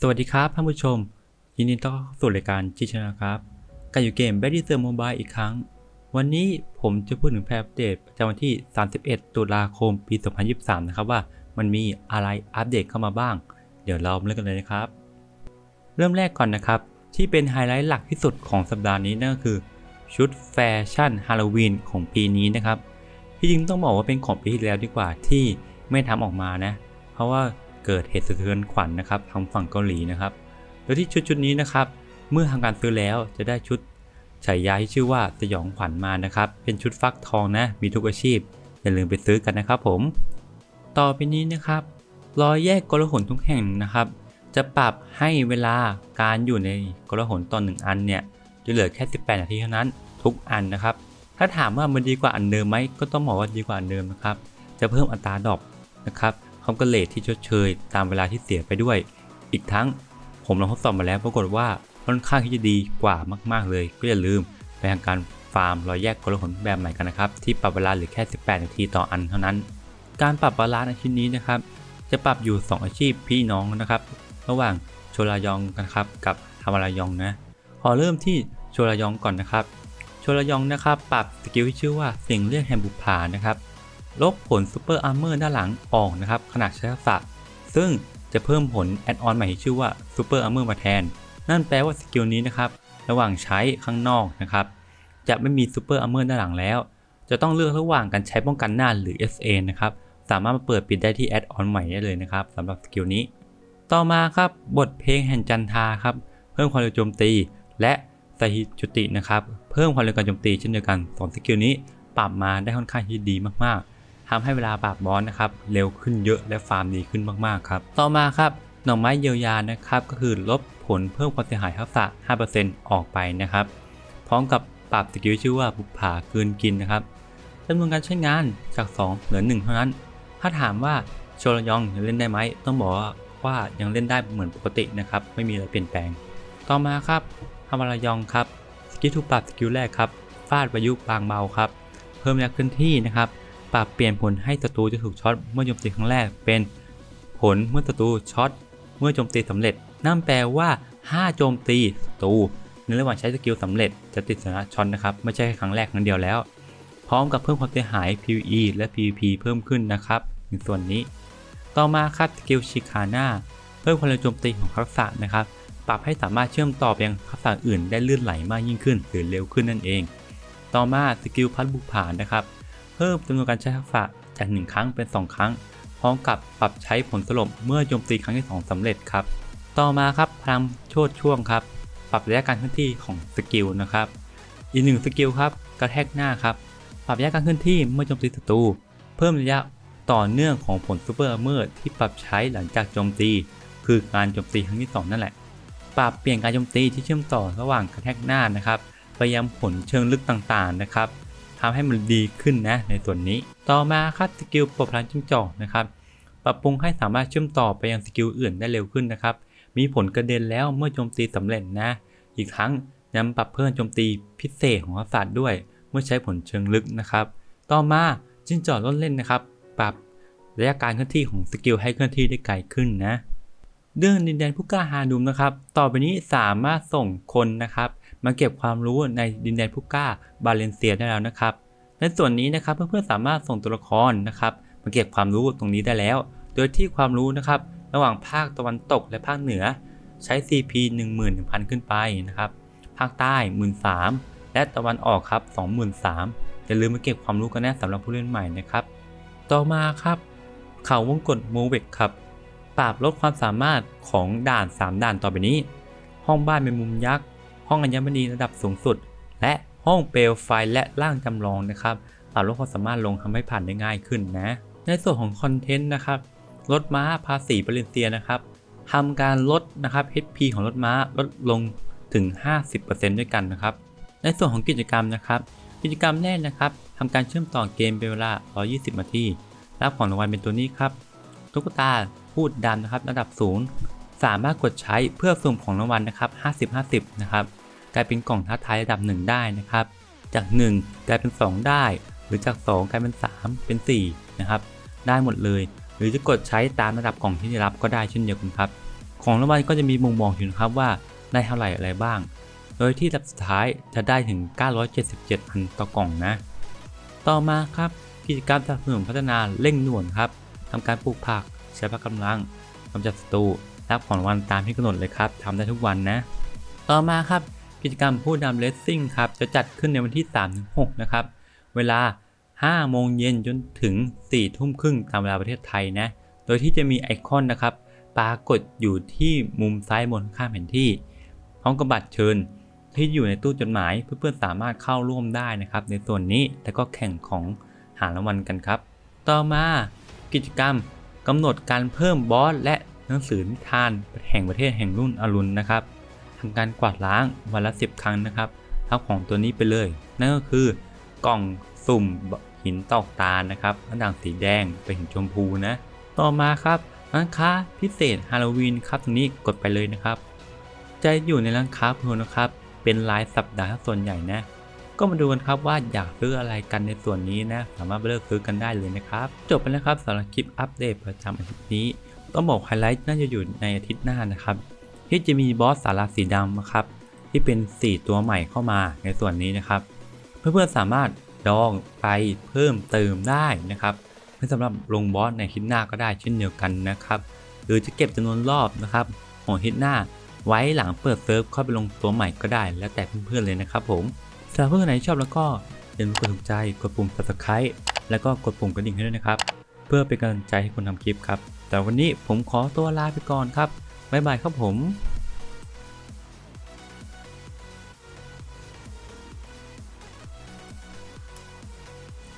สวัสดีครับท่านผู้ชม ยินดีต้อนรับเข้าสู่รายการจิชนะครับการอยู่เกม b a t t l e s e r Mobile อีกครั้ง วันนี้ผมจะพูดถึงแพทอัปเดตประจำวันที่ 31 ตุลาคม ปี 2023 นะครับว่ามันมีอะไรอัปเดตเข้ามาบ้าง เดี๋ยวเรามาเริ่มกันเลยนะครับ เริ่มแรกก่อนนะครับ ที่เป็นไฮไลท์หลักที่สุดของสัปดาห์นี้นั่นก็คือ ชุดแฟชั่นฮาโลวีนของปีนี้นะครับที่จริงต้องบอกว่าเป็นของปีที่แล้วดีกว่าที่ไม่ทำออกมานะ เพราะว่า เกิดเหตุสะเทือนขวัญนะครับทางฝั่งเกาหลีนะครับ โดยที่ชุดชุดนี้นะครับ เมื่อทำการซื้อแล้วจะได้ชุดฉายาที่ชื่อว่าสยองขวัญมานะครับ เป็นชุดฟักทองนะ มีทุกอาชีพ อย่าลืมไปซื้อกันนะครับผม ต่อไปนี้นะครับ รอยแยกกลหนทุกแห่งนะครับ จะปรับให้เวลาการอยู่ในกลหนต่อหนึ่งอันเนี่ยจะเหลือแค่ 18 นาทีเท่านั้นทุกอันนะครับ ถ้าถามว่ามันดีกว่าอันเดิมไหมก็ต้องบอกว่าดีกว่าอันเดิมนะครับ จะเพิ่มอัตราดอปนะครับ พร้อมกับเลทที่ชดเชย ตามเวลาที่เสียไปด้วย อีกทั้งผมลองทดสอบมาแล้วปรากฏว่าค่อนข้างที่จะดีกว่ามาก ๆ เลย ก็อย่าลืมไปทำการฟาร์มรอยแยกกลหนแบบใหม่กันนะครับ ที่ปรับเวลาเหลือแค่ 18 นาทีต่ออันเท่านั้น การปรับบาลานซ์ชิ้นนี้นะครับ จะปรับอยู่ 2 อาชีพพี่น้องนะครับ ระหว่างโชลายองกันครับกับฮามารายองนะขอเริ่มที่โชลายองก่อนนะครับโชลายองนะครับ ปรับสกิลที่ชื่อว่าเสียงเรียกแห่งบุปผานะครับ ลบผลซูเปอร์อาร์เมอร์ด้านหลังออกนะครับขณะใช้ทักษะ ซึ่งจะเพิ่มผลแอดออนใหม่ที่ชื่อว่าซูเปอร์อาร์เมอร์มาแทน นั่นแปลว่าสกิลนี้นะครับ ระหว่างใช้ข้างนอกนะครับ จะไม่มีซูเปอร์อาร์เมอร์ด้านหลังแล้ว จะต้องเลือกระหว่างการใช้ป้องกันหน้าหรือ SA นะครับ สามารถมาเปิดปิดได้ที่แอดออนใหม่ได้เลยนะครับสำหรับสกิลนี้ ต่อมาครับบทเพลงแห่งจันทาครับ เพิ่มความเร็วโจมตี และสหิจุตินะครับ เพิ่มความเร็วการโจมตีเช่นเดียวกันสองสกิลนี้ปรับมาได้ค่อนข้างที่ดีมากๆ ทำให้เวลาปราบบอสนะครับเร็วขึ้นเยอะและฟาร์มดีขึ้นมากๆครับ ต่อมาครับหน่อไม้เยียวยานะครับก็คือลบผลเพิ่มความเสียหายทักษะ 5%ออกไปนะครับ พร้อมกับปรับสกิลชื่อว่าบุปผากืนกินนะครับจำนวนการใช้งานจาก 2 เหลือ 1 เท่านั้น ถ้าถามว่าโชลยองยังเล่นได้ไหม ต้องบอกว่ายังเล่นได้เหมือนปกตินะครับ ไม่มีอะไรเปลี่ยนแปลง ต่อมาครับฮามารายองครับ สกิลถูกปรับสกิลแรกครับ ฟาดประยุกต์บางเบาครับ เพิ่มระยะเคลื่อนที่นะครับ ปรับเปลี่ยนผลให้ศัตรูจะถูกช็อตเมื่อโจมตีครั้งแรกเป็นผลเมื่อศัตรูช็อตเมื่อโจมตีสำเร็จ นั่นแปลว่า 5 โจมตีศัตรูในระหว่างใช้สกิลสำเร็จจะติดสถานะช็อตนะครับ ไม่ใช่แค่ครั้งแรกครั้งเดียวแล้ว พร้อมกับเพิ่มความเสียหาย PVE และ PVP เพิ่มขึ้นนะครับในส่วนนี้ ต่อมาครับสกิลชิคาน่าเพิ่มความเร็วโจมตีของทักษะนะครับ ปรับให้สามารถเชื่อมต่อไปยังทักษะอื่นได้ลื่นไหลมากยิ่งขึ้น หรือเร็วขึ้นนั่นเอง ต่อมาสกิลพัดบุกผ่านนะครับ เพิ่มจำนวนการใช้ทักษะจาก 1 ครั้งเป็น 2 ครั้ง พร้อมกับปรับใช้ผลสลบเมื่อโจมตีครั้งที่ 2สำเร็จครับ ต่อมาครับพลังโชดช่วงครับ ปรับระยะการเคลื่อนที่ของสกิลนะครับ อีกหนึ่งสกิลครับกระแทกหน้าครับ ปรับระยะการเคลื่อนที่เมื่อโจมตีศัตรู เพิ่มระยะต่อเนื่องของผลซูเปอร์อาร์เมอร์ที่ปรับใช้หลังจากโจมตี คือการโจมตีครั้งที่ 2 นั่นแหละ ปรับเปลี่ยนการโจมตีที่เชื่อมต่อระหว่างกระแทกหน้านะครับไปยังผลเชิงลึกต่างๆนะครับ ทำให้มันดีขึ้นนะในส่วนนี้ ต่อมาครับสกิลปรับพลังจิ้งจอกนะครับ ปรับปรุงให้สามารถเชื่อมต่อไปยังสกิลอื่นได้เร็วขึ้นนะครับ มีผลกระเด็นแล้วเมื่อโจมตีสำเร็จนะ อีกทั้งยังปรับเพิ่มโจมตีพิเศษของทักษะด้วย เมื่อใช้ผลเชิงลึกนะครับ ต่อมาจิ้งจอกลดเล่นนะครับ ปรับระยะการเคลื่อนที่ของสกิลให้เคลื่อนที่ได้ไกลขึ้นนะ เรื่องดินแดนผู้กล้าหาดุมนะครับ ต่อไปนี้สามารถส่งคนนะครับ มาเก็บความรู้ในดินแดนผู้กล้าบาเลนเซียได้แล้วนะครับ ในส่วนนี้นะครับเพื่อนๆสามารถส่งตัวละครนะครับมาเก็บความรู้ตรงนี้ได้แล้ว โดยที่ความรู้นะครับระหว่างภาคตะวันตกและภาคเหนือใช้ CP 11,000 ขึ้นไปนะครับ ภาคใต้ 13,000 และตะวันออกครับ 23,000อย่าลืมมาเก็บความรู้กันนะสำหรับผู้เล่นใหม่นะครับ ต่อมาครับเขาวงกตโมเวกครับ ปรับลดความสามารถของด่าน 3 ด่านต่อไปนี้ ห้องบ้านเป็นมุมยักษ์ ห้องอัญมณีระดับสูงสุด และห้องเปลวไฟและร่างจำลองนะครับปรับลดความสามารถลงทำให้ผ่านได้ง่ายขึ้นนะ ในส่วนของคอนเทนต์นะครับรถม้าภาษีบาเลนเซียนะครับทำการลดนะครับ HP ของรถม้าลดลงถึง 50%ด้วยกันนะครับ ในส่วนของกิจกรรมนะครับ กิจกรรมแรกนะครับทำการเชื่อมต่อเกมเป็นเวลา 120 นาที รับของรางวัลเป็นตัวนี้ครับ ตุ๊กตาพูดดำนะครับ ระดับศูนย์ สามารถกดใช้เพื่อสุ่มของรางวัลนะครับ 50-50 นะครับ กลายเป็นกล่องท้าทายระดับ 1 ได้นะครับ จาก 1 กลายเป็น 2 ได้ หรือจาก 2 กลายเป็น 3 เป็น 4 นะครับ ได้หมดเลย หรือจะกดใช้ตามระดับกล่องที่ได้รับก็ได้เช่นเดียวกันครับ ของรางวัลก็จะมีมุมมองอยู่นะครับว่าได้เท่าไหร่อะไรบ้าง โดยที่ลำสุดท้ายจะได้ถึง 977 อันต่อกล่องนะ ต่อมาครับ กิจกรรมสนับสนุนพัฒนาเร่งหน่วนครับทำการปลูกผักใช้พละกำลังกำจัดศัตรู รับของวัลตามที่กำหนดเลยครับทำได้ทุกวันนะ ต่อมาครับกิจกรรมผู้นำเลสซิ่งครับจะจัดขึ้นในวันที่3-6นะครับเวลา 5 โมงเย็นจนถึง 4 ทุ่มครึ่งตามเวลาประเทศไทยนะ โดยที่จะมีไอคอนนะครับปรากฏอยู่ที่มุมซ้ายบนข้างแผนที่พร้อมกับบัตรเชิญที่อยู่ในตู้จดหมายเพื่อนๆสามารถเข้าร่วมได้นะครับ ในส่วนนี้แล้วก็แข่งของหารางวัลกันครับ ต่อมากิจกรรมกำหนดการเพิ่มบอสและ หนังสือนิทานแห่งประเทศแห่งรุ่นอรุณนะครับทำการกวาดล้างวันละ 10 ครั้งนะครับรับของตัวนี้ไปเลย นั่นก็คือกล่องสุ่มหินตอกตาลนะครับระด่างสีแดงเป็นหินชมพูนะ ต่อมาครับร้านค้าพิเศษฮาโลวีนครับตรงนี้กดไปเลยนะครับ จะอยู่ในร้านค้าเพื่อนนะครับ เป็นรายสัปดาห์ส่วนใหญ่นะ ก็มาดูกันครับว่าอยากซื้ออะไรกันในส่วนนี้นะ สามารถไปเลือกซื้อกันได้เลยนะครับ จบไปแล้วครับสำหรับคลิปอัปเดตประจำอาทิตย์นี้ ต้องบอกไฮไลท์น่าจะอยู่ในอาทิตย์หน้านะครับ ที่จะมีบอสสาราสีดำนะครับ ที่เป็น 4 ตัวใหม่เข้ามาในส่วนนี้นะครับ เพื่อนๆสามารถดองไปเพิ่มเติมได้นะครับเพื่อสำหรับลงบอสในฮิตหน้าก็ได้เช่นเดียวกันนะครับ หรือจะเก็บจำนวนรอบนะครับของฮิตหน้า ไว้หลังเปิดเซิร์ฟเข้าไปลงตัวใหม่ก็ได้ แล้วแต่เพื่อนๆเลยนะครับผมสำหรับเพื่อนๆไหนชอบแล้วก็อย่าลืมกดถูกใจกดปุ่ม subscribe แล้วก็กดปุ่มกระดิ่งให้ด้วยนะครับ เพื่อเป็นกำลังใจให้คนทำคลิปครับ แต่วันนี้ผมขอตัวลาไปก่อนครับบ๊ายบายครับผม